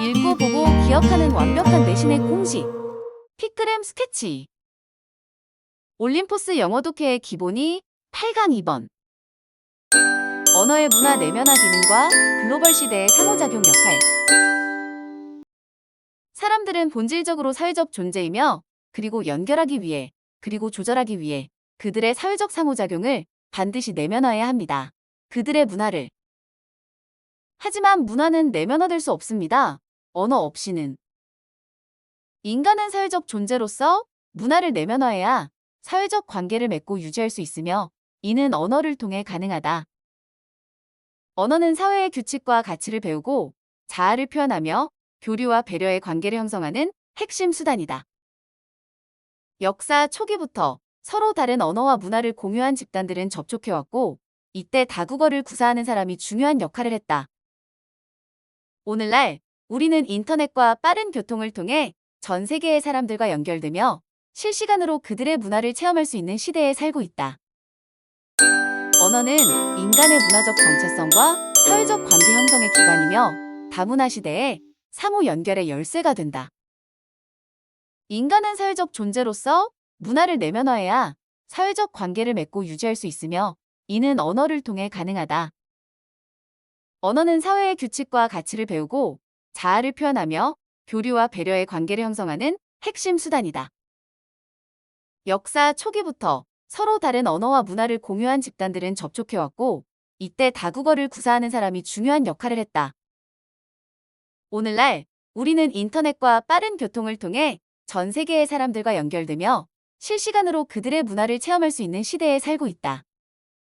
읽고 보고 기억하는 완벽한 내신의 공식. 피크램 스케치. 올림포스 영어 독해의 기본이 8강 2번. 언어의 문화 내면화 기능과 글로벌 시대의 상호작용 역할. 사람들은 본질적으로 사회적 존재이며 그리고 연결하기 위해 그리고 조절하기 위해 그들의 사회적 상호작용을 반드시 내면화해야 합니다. 그들의 문화를. 하지만 문화는 내면화될 수 없습니다. 언어 없이는. 인간은 사회적 존재로서 문화를 내면화해야 사회적 관계를 맺고 유지할 수 있으며 이는 언어를 통해 가능하다. 언어는 사회의 규칙과 가치를 배우고 자아를 표현하며 교류와 배려의 관계를 형성하는 핵심 수단이다. 역사 초기부터 서로 다른 언어와 문화를 공유한 집단들은 접촉해왔고 이때 다국어를 구사하는 사람이 중요한 역할을 했다. 오늘날 우리는 인터넷과 빠른 교통을 통해 전 세계의 사람들과 연결되며 실시간으로 그들의 문화를 체험할 수 있는 시대에 살고 있다. 언어는 인간의 문화적 정체성과 사회적 관계 형성의 기반이며 다문화 시대에 상호 연결의 열쇠가 된다. 인간은 사회적 존재로서 문화를 내면화해야 사회적 관계를 맺고 유지할 수 있으며 이는 언어를 통해 가능하다. 언어는 사회의 규칙과 가치를 배우고 자아를 표현하며 교류와 배려의 관계를 형성하는 핵심 수단이다. 역사 초기부터 서로 다른 언어와 문화를 공유한 집단들은 접촉해왔고 이때 다국어를 구사하는 사람이 중요한 역할을 했다. 오늘날 우리는 인터넷과 빠른 교통을 통해 전 세계의 사람들과 연결되며 실시간으로 그들의 문화를 체험할 수 있는 시대에 살고 있다.